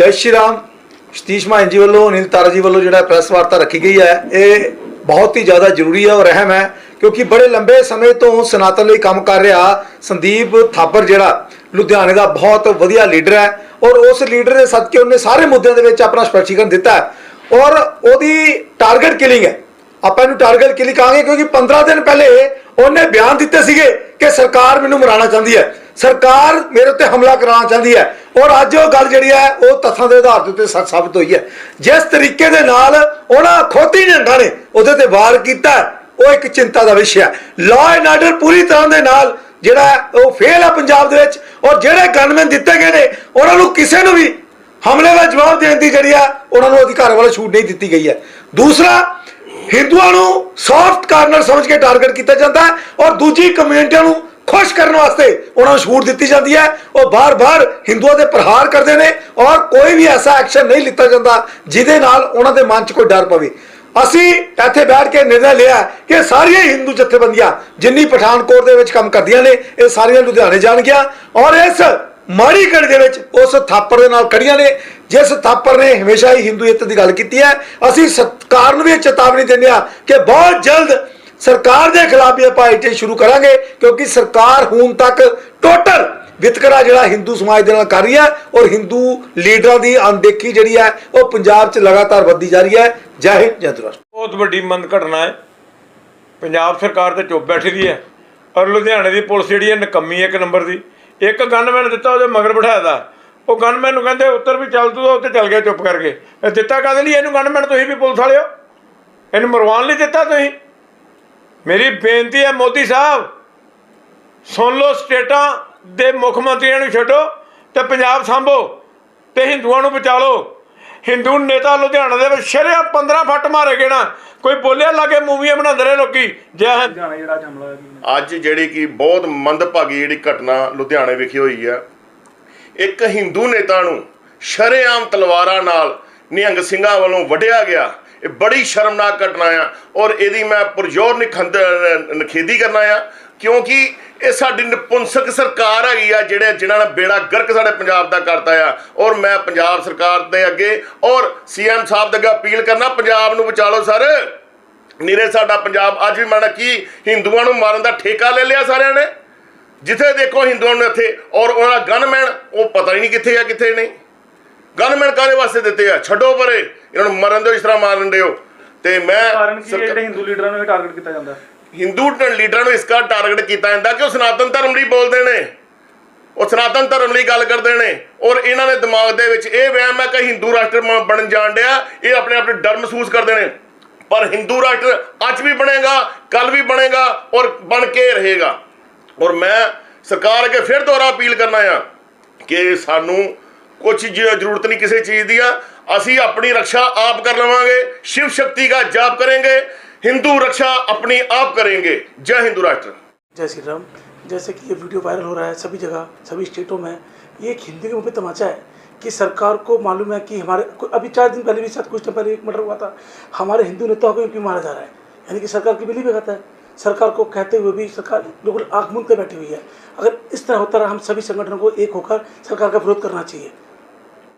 ਜੈ ਸ਼੍ਰੀ ਰਾਮ। ਸਤੀਸ਼ ਮਾਨ ਜੀ ਵੱਲੋਂ, ਅਨਿਲ ਤਾਰਾ ਜੀ ਵੱਲੋਂ ਜਿਹੜਾ ਪ੍ਰੈਸ ਵਾਰਤਾ ਰੱਖੀ ਗਈ ਹੈ, ਇਹ ਬਹੁਤ ਹੀ ਜ਼ਿਆਦਾ ਜ਼ਰੂਰੀ ਹੈ ਔਰ ਅਹਿਮ ਹੈ, ਕਿਉਂਕਿ ਬੜੇ ਲੰਬੇ ਸਮੇਂ ਤੋਂ ਸਨਾਤਨ ਲਈ ਕੰਮ ਕਰ ਰਿਹਾ ਸੰਦੀਪ ਥਾਪਰ ਜਿਹੜਾ, ਲੁਧਿਆਣੇ ਦਾ ਬਹੁਤ ਵਧੀਆ ਲੀਡਰ ਹੈ ਔਰ ਉਸ ਲੀਡਰ ਦੇ ਸਦਕੇ ਉਹਨੇ ਸਾਰੇ ਮੁੱਦਿਆਂ ਦੇ ਵਿੱਚ ਆਪਣਾ ਸਪਸ਼ਟੀਕਰਨ ਦਿੱਤਾ ਹੈ ਔਰ ਉਹਦੀ ਟਾਰਗੇਟ ਕਿਲਿੰਗ ਹੈ। ਆਪਾਂ ਇਹਨੂੰ ਟਾਰਗੇਟ ਕਿਲਿੰਗ ਕਹਾਂਗੇ ਕਿਉਂਕਿ 15 ਦਿਨ ਪਹਿਲੇ ਉਹਨੇ ਬਿਆਨ ਦਿੱਤੇ ਸੀਗੇ ਕਿ ਸਰਕਾਰ ਮੈਨੂੰ ਮਰਾਉਣਾ ਚਾਹੁੰਦੀ ਹੈ। ਸਰਕਾਰ ਮੇਰੇ ਉੱਤੇ ਹਮਲਾ ਕਰਾਉਣਾ ਚਾਹੁੰਦੀ ਹੈ। ਔਰ ਅੱਜ ਉਹ ਗੱਲ ਜਿਹੜੀ ਹੈ, ਉਹ ਤੱਥਾਂ ਦੇ ਆਧਾਰ ਦੇ ਉੱਤੇ ਸੱਚ ਸਾਬਤ ਹੋਈ ਹੈ। ਜਿਸ ਤਰੀਕੇ ਦੇ ਨਾਲ ਉਹਨਾਂ ਖੋਤੀ ਝੰਡਾ ਨੇ ਉਹਦੇ ਤੇ ਵਾਰ ਕੀਤਾ ਉਹ ਇੱਕ ਚਿੰਤਾ ਦਾ ਵਿਸ਼ਾ ਹੈ। ਲਾਅ ਐਂਡ ਆਰਡਰ ਪੂਰੀ ਤਰ੍ਹਾਂ ਦੇ ਨਾਲ ਜਿਹੜਾ ਉਹ ਫੇਲ ਹੈ ਪੰਜਾਬ ਦੇ ਵਿੱਚ। ਔਰ ਜਿਹੜੇ ਗਨਮੈਨ ਦਿੱਤੇ ਗਏ ਨੇ, ਉਹਨਾਂ ਨੂੰ ਕਿਸੇ ਨੂੰ ਵੀ ਹਮਲੇ ਦਾ ਜਵਾਬ ਦੇਣ ਦੀ ਜਿਹੜੀ ਆ ਉਹਨਾਂ ਨੂੰ ਅਧਿਕਾਰ ਵੱਲੋਂ ਛੂਟ ਨਹੀਂ ਦਿੱਤੀ ਗਈ ਹੈ। ਦੂਸਰਾ, ਹਿੰਦੂਆਂ ਨੂੰ ਸੌਫਟ ਕਾਰਨਰ ਸਮਝ ਕੇ ਟਾਰਗੇਟ ਕੀਤਾ ਜਾਂਦਾ ਹੈ। ਔਰ ਦੂਜੀ ਕਮਿਊਨਿਟੀਆਂ ਨੂੰ ਖੁਸ਼ ਕਰਨ ਵਾਸਤੇ ਉਹਨਾਂ ਨੂੰ ਛੂਟ ਦਿੱਤੀ ਜਾਂਦੀ ਹੈ। ਉਹ ਬਾਰ-ਬਾਰ ਹਿੰਦੂਆਂ ਦੇ ਪ੍ਰਹਾਰ ਕਰਦੇ ਨੇ ਔਰ ਕੋਈ ਵੀ ਐਸਾ ਐਕਸ਼ਨ ਨਹੀਂ ਲਿੱਤਾ ਜਾਂਦਾ ਜਿਹਦੇ ਨਾਲ ਉਹਨਾਂ ਦੇ ਮਨ 'ਚ ਕੋਈ ਡਰ ਪਵੇ। ਅਸੀਂ ਇੱਥੇ ਬੈਠ ਕੇ ਨਿਰਣਾ ਲਿਆ ਕਿ ਸਾਰੀਆਂ ਹਿੰਦੂ ਜਥੇਬੰਦੀਆਂ ਜਿੰਨੀ ਪਠਾਨਕੋਟ ਦੇ ਵਿੱਚ ਕੰਮ ਕਰਦੀਆਂ ਨੇ, ਇਹ ਸਾਰੀਆਂ ਲੁਧਿਆਣੇ ਜਾਣਗੀਆਂ ਔਰ ਇਸ ਮਾੜੀ ਘੜੀ ਦੇ ਵਿੱਚ ਉਸ ਥਾਪਰ ਦੇ ਨਾਲ ਖੜੀਆਂ ਨੇ, ਜਿਸ ਥਾਪਰ ਨੇ ਹਮੇਸ਼ਾ ਹੀ ਹਿੰਦੂਇਤ ਦੀ ਗੱਲ ਕੀਤੀ ਹੈ। ਅਸੀਂ ਸਰਕਾਰ ਨੂੰ ਵੀ ਚੇਤਾਵਨੀ ਦਿੰਦੇ ਹਾਂ ਕਿ ਬਹੁਤ ਜਲਦ ਸਰਕਾਰ ਦੇ ਖਿਲਾਫ ਵੀ ਆਪਾਂ ਆਈਟੀ ਸ਼ੁਰੂ ਕਰਾਂਗੇ, ਕਿਉਂਕਿ ਸਰਕਾਰ ਹੁਣ ਤੱਕ ਟੋਟਲ ਵਿਤਕਰਾ ਜਿਹੜਾ ਹਿੰਦੂ ਸਮਾਜ ਦੇ ਨਾਲ ਕਰ ਰਹੀ ਹੈ ਔਰ ਹਿੰਦੂ ਲੀਡਰਾਂ ਦੀ ਅਣਦੇਖੀ ਜਿਹੜੀ ਹੈ, ਉਹ ਪੰਜਾਬ 'ਚ ਲਗਾਤਾਰ ਵੱਧਦੀ ਜਾ ਰਹੀ ਹੈ। ਜੈ ਹਿੰਦ, ਜੈ ਰਾਸ਼ਟਰ ਬਹੁਤ ਵੱਡੀ ਮੰਦ ਘਟਨਾ ਹੈ। ਪੰਜਾਬ ਸਰਕਾਰ ਤੇ ਚੁੱਪ ਬੈਠੀ ਦੀ ਹੈ। ਔਰ ਲੁਧਿਆਣੇ ਦੀ ਪੁਲਿਸ ਜਿਹੜੀ ਹੈ, ਨਕੰਮੀ ਹੈ ਇੱਕ ਨੰਬਰ ਦੀ। ਇੱਕ ਗਨਮੈਨ ਦਿੱਤਾ ਉਹਦੇ ਮਗਰ ਬਿਠਾਇਆ ਦਾ। ਉਹ ਗਨਮੈਨ ਨੂੰ ਕਹਿੰਦੇ, ਉੱਤਰ ਵੀ ਚੱਲ ਤੂੰ ਤਾਂ ਉੱਤੇ ਚੱਲ ਗਿਆ ਚੁੱਪ ਕਰਕੇ। ਇਹ ਦਿੱਤਾ ਕਾਹਦੇ ਲਈ? ਇਹਨੂੰ ਗਨਮੈਨ ਤੁਸੀਂ ਵੀ ਪੁਲਿਸ ਵਾਲਿਓ। ਇਹਨੂੰ ਮਰਵਾਉਣ ਲਈ ਦਿੱਤਾ ਤੁਸੀਂ? ਮੇਰੀ ਬੇਨਤੀ ਹੈ ਮੋਦੀ ਸਾਹਿਬ ਸੁਣ ਲਓ ਸਟੇਟਾਂ ਦੇ ਮੁੱਖ ਮੰਤਰੀਆਂ ਨੂੰ ਛੱਡੋ ਤੇ ਪੰਜਾਬ ਸੰਭੋ ਤੇ ਹਿੰਦੂਆਂ ਨੂੰ ਬਚਾ ਲਓ। ਹਿੰਦੂ ਨੇਤਾ ਲੁਧਿਆਣਾ ਦੇ ਵਿੱਚ ਸ਼ਰਿਆ 15 ਫੱਟ ਮਾਰੇ ਗਏ ਨਾ ਕੋਈ ਬੋਲਿਆ ਲਾਗੇ ਮੂਵੀਆਂ ਬਣਾਉਂਦੇ ਰਹੇ ਲੋਕੀ ਜੈ ਹਿੰਦ। ਅੱਜ ਜਿਹੜੀ ਕਿ ਬਹੁਤ ਮੰਦਭਾਗੀ ਜਿਹੜੀ ਘਟਨਾ ਲੁਧਿਆਣੇ ਵਿਖੇ ਹੋਈ ਹੈ ਇੱਕ ਹਿੰਦੂ ਨੇਤਾ ਨੂੰ ਸ਼ਰੇਆਮ ਤਲਵਾਰਾਂ ਨਾਲ ਨਿਹੰਗ ਸਿੰਘਾਂ ਵੱਲੋਂ ਵੱਢਿਆ ਗਿਆ। ਇਹ ਬੜੀ ਸ਼ਰਮਨਾਕ ਘਟਨਾ ਆ ਔਰ ਇਹਦੀ ਮੈਂ ਪੁਰਜੋਰ ਨਿਖੰਦ ਨਖੇਦੀ ਕਰਨਾ ਆ, ਕਿਉਂਕਿ ਇਹ ਸਾਡੀ ਨਪੁੰਸਕ ਸਰਕਾਰ ਹੈਗੀ ਆ ਜਿਹੜੇ ਜਿਨ੍ਹਾਂ ਨੇ ਬੇੜਾ ਗਰਕ ਸਾਡੇ ਪੰਜਾਬ ਦਾ ਕਰਤਾ ਆ। ਔਰ ਮੈਂ ਪੰਜਾਬ ਸਰਕਾਰ ਦੇ ਅੱਗੇ ਔਰ ਸੀਐਮ ਸਾਹਿਬ ਦੇ ਅੱਗੇ ਅਪੀਲ ਕਰਨਾ, ਪੰਜਾਬ ਨੂੰ ਬਚਾ ਲਓ ਸਰ। ਨੀਰੇ, ਸਾਡਾ ਪੰਜਾਬ ਅੱਜ ਵੀ ਮਾਣਾ ਕੀ ਹਿੰਦੂਆਂ ਨੂੰ ਮਾਰਨ ਦਾ ਠੇਕਾ ਲੈ ਲਿਆ ਸਾਰਿਆਂ ਨੇ। ਜਿੱਥੇ ਦੇਖੋ ਹਿੰਦੂਆਂ ਨੂੰ ਇੱਥੇ ਔਰ ਉਹਨਾਂ ਗਨਮੈਨ, ਉਹ ਪਤਾ ਹੀ ਨਹੀਂ ਕਿੱਥੇ ਆ, ਕਿੱਥੇ ਨਹੀਂ। ਗਨਮੈਨ ਕਾਹਦੇ ਵਾਸਤੇ ਦਿੱਤੇ ਆ? ਛੱਡੋ ਪਰੇ। ਇਹਨਾਂ ਨੂੰ ਮਰਨ ਦਿਓ ਇਸ ਤਰ੍ਹਾਂ ਮਾਰਨ ਦਿਓ ਤੇ ਮੈਂ ਕਾਰਨ ਕੀ ਹੈ? ਸਰਕਾ- ਜਿਹੜੇ ਹਿੰਦੂ ਲੀਡਰਾਂ ਨੂੰ ਇਹ ਟਾਰਗੇਟ ਕੀਤਾ ਜਾਂਦਾ? ਹਿੰਦੂ ਲੀਡਰਾਂ ਨੂੰ ਇਸ ਕਰ ਟਾਰਗੇਟ ਕੀਤਾ ਜਾਂਦਾ ਕਿ ਉਹ ਸਨਾਤਨ ਧਰਮ ਲਈ ਬੋਲਦੇ ਨੇ। ਉਹ ਸਨਾਤਨ ਧਰਮ ਲਈ ਗੱਲ ਕਰਦੇ ਨੇ। ਔਰ ਇਹਨਾਂ ਦੇ ਦਿਮਾਗ ਦੇ ਵਿੱਚ ਇਹ ਵਹਿਮ ਹੈ ਕਿ ਹਿੰਦੂ ਰਾਸ਼ਟਰ ਬਣਨ ਜਾਣ ਡਿਆ। ਇਹ ਆਪਣੇ ਆਪ ਨੂੰ ਡਰ ਮਹਿਸੂਸ ਕਰਦੇ ਨੇ। ਪਰ ਹਿੰਦੂ ਰਾਸ਼ਟਰ ਅੱਜ ਵੀ ਬਣੇਗਾ ਕੱਲ ਵੀ ਬਣੇਗਾ ਔਰ ਬਣ ਕੇ ਰਹੇਗਾ। ਔਰ ਮੈਂ ਸਰਕਾਰ ਅੱਗੇ ਫਿਰ ਦੁਬਾਰਾ ਅਪੀਲ ਕਰਨਾ ਆ ਕਿ ਸਾਨੂੰ ਕੁਝ ਜ਼ਰੂਰਤ ਨਹੀਂ ਕਿਸੇ ਚੀਜ਼ ਦੀ ਆ ਅਸੀਂ ਆਪਣੀ ਰੱਖਿਆ ਆਪ ਕਰ ਲਵਾਂਗੇ शिव शक्ति का जाप करेंगे हिंदू रक्षा अपनी आप करेंगे जय हिंदू राष्ट्र जय श्री राम जैसे कि ये वीडियो वायरल हो रहा है सभी जगह सभी स्टेटों में ये एक हिंदी के मुंह पे तमाचा है कि सरकार को मालूम है कि हमारे को- अभी चार दिन पहले भी शायद कुछ टाइम पहले एक मर्डर हुआ था हमारे हिंदू नेताओं को क्यों मारा जा रहा है यानी कि सरकार की बिली भी खाता है सरकार को कहते हुए भी सरकार बिल्कुल आँख मूंद के बैठी हुई है अगर इस तरह होता रहा हम सभी संगठनों को एक होकर सरकार का विरोध करना चाहिए